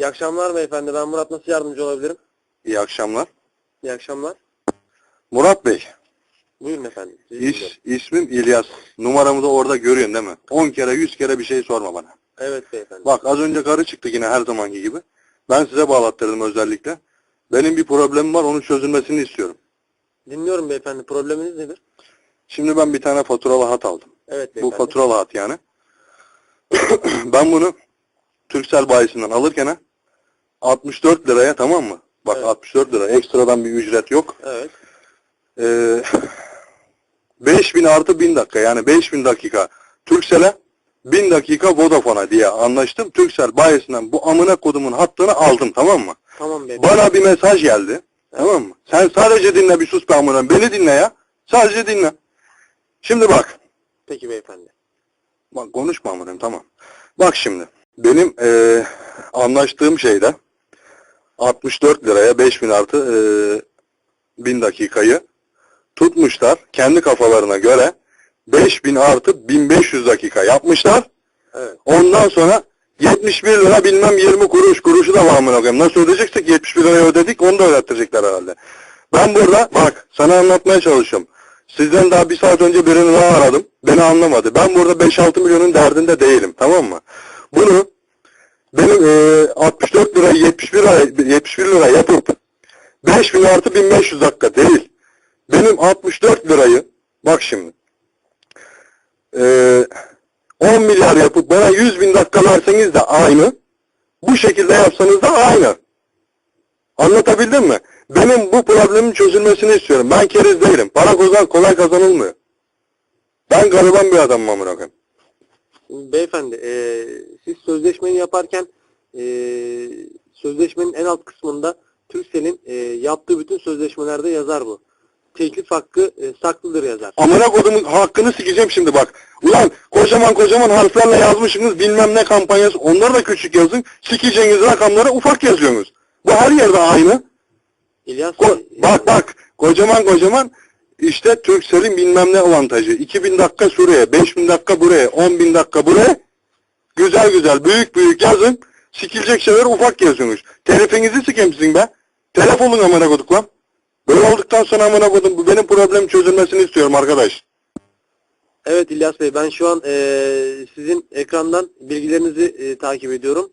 İyi akşamlar beyefendi. Ben Murat. Nasıl yardımcı olabilirim? İyi akşamlar. İyi akşamlar. Murat Bey, Buyurun efendim. Sizi dinliyorum. iş, ismim İlyas. Numaramı da orada görüyorsun değil mi? 10 kere 100 kere bir şey sorma bana. Evet beyefendi. Bak az önce karı çıktı yine her zamanki gibi. Ben size bağlattırdım özellikle. Benim bir problemim var onun çözülmesini istiyorum. Dinliyorum beyefendi. Probleminiz nedir? Şimdi ben bir tane faturalı hat aldım. Evet Bu beyefendi. faturalı hat yani. ben bunu Turkcell bayisinden alırken 64 liraya tamam mı? Bak Evet. 64 lira ekstradan bir ücret yok. Evet. Ee, 5000 artı 1000 dakika yani 5000 dakika Turkcell'e 1000 dakika Vodafone'a diye anlaştım. Turkcell bayisinden bu amına kodumun hattını aldım tamam mı? Tamam beyefendi. Bana bir mesaj geldi. Tamam mı? Sen sadece dinle bir sus be amına. Beni dinle ya. Sadece dinle. Şimdi bak. Peki beyefendi. Bak konuşma amına tamam. Bak şimdi. Benim eee, anlaştığım şeyde 64 liraya 5000 artı eee 1000 dakikayı tutmuşlar. Kendi kafalarına göre 5000 artı 1500 dakika yapmışlar. Evet. Ondan sonra 71 lira bilmem 20 kuruş kuruşu da var amına koyayım. Nasıl ödeyeceksek 71 liraya ödedik onu da ödettirecekler herhalde. Ben burada bak sana anlatmaya çalışıyorum. Sizden daha bir saat önce birini daha aradım. Beni anlamadı. Ben burada 5-6 milyonun derdinde değilim. Tamam mı? Bunu benim eee 64 lira 71 lira 71 lira yapıp 5000 artı 1500 dakika değil. Benim 64 lirayı bak şimdi eee 10 milyar yapıp bana 100 bin dakika verseniz de aynı. Bu şekilde yapsanız da aynı. Anlatabildim mi? Benim bu problemin çözülmesini istiyorum. Ben keriz değilim. Para kolay, kolay kazanılmıyor. Ben gariban bir adamım amına. Beyefendi eee, siz sözleşmeyi yaparken eee, sözleşmenin en alt kısmında Turkcell'in eee, yaptığı bütün sözleşmelerde yazar bu. Teklif hakkı eee, saklıdır yazar. Amına kodumun hakkını sikeceğim şimdi bak. Ulan kocaman kocaman harflerle yazmışsınız bilmem ne kampanyası. Onları da küçük yazın. Sikeceğiniz rakamları ufak yazıyorsunuz. Bu her yerde aynı. İlyas Ko- Bey, bak bak kocaman kocaman işte Turkcell'in bilmem ne avantajı. 2000 dakika şuraya, 5000 dakika buraya, 10.000 dakika buraya. Güzel güzel büyük büyük yazın. Sikilecek şeyler ufak yazıyormuş. Telefinizi sikemsin be. Telefonun amına koduk lan. Böyle olduktan sonra amına kodum bu benim problemim çözülmesini istiyorum arkadaş. Evet İlyas Bey ben şu an eee, sizin ekrandan bilgilerinizi eee, takip ediyorum.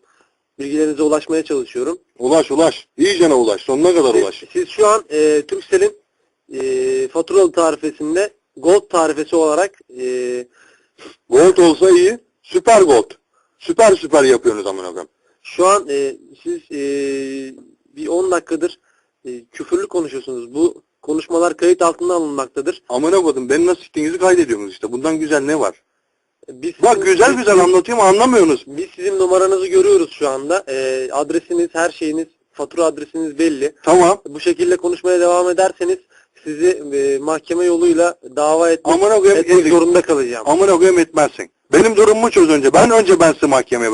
Bilgilerinize ulaşmaya çalışıyorum. Ulaş ulaş. İyicene ulaş. Sonuna kadar Siz, ulaş. siz şu an eee Turkcell'in eee faturalı tarifesinde Gold tarifesi olarak e, Gold olsa iyi. Süper gold. Süper süper yapıyorsunuz amına koyayım. şu an eee, siz eee, bir 10 dakikadır eee, küfürlü konuşuyorsunuz. Bu konuşmalar kayıt altına alınmaktadır. Amına kodum beni nasıl siktiğinizi kaydediyorsunuz işte. Bundan güzel ne var? Biz Bak sizin- güzel güzel anlatıyorum anlamıyorsunuz. Biz sizin numaranızı görüyoruz şu anda. Eee, adresiniz, her şeyiniz, fatura adresiniz belli. Tamam. Bu şekilde konuşmaya devam ederseniz sizi eee, mahkeme yoluyla dava etmek, Amına koyayım etmek ezik. zorunda kalacağım. Amına koyayım etmezsin. Benim durumumu çöz önce. Ben önce ben size mahkemeye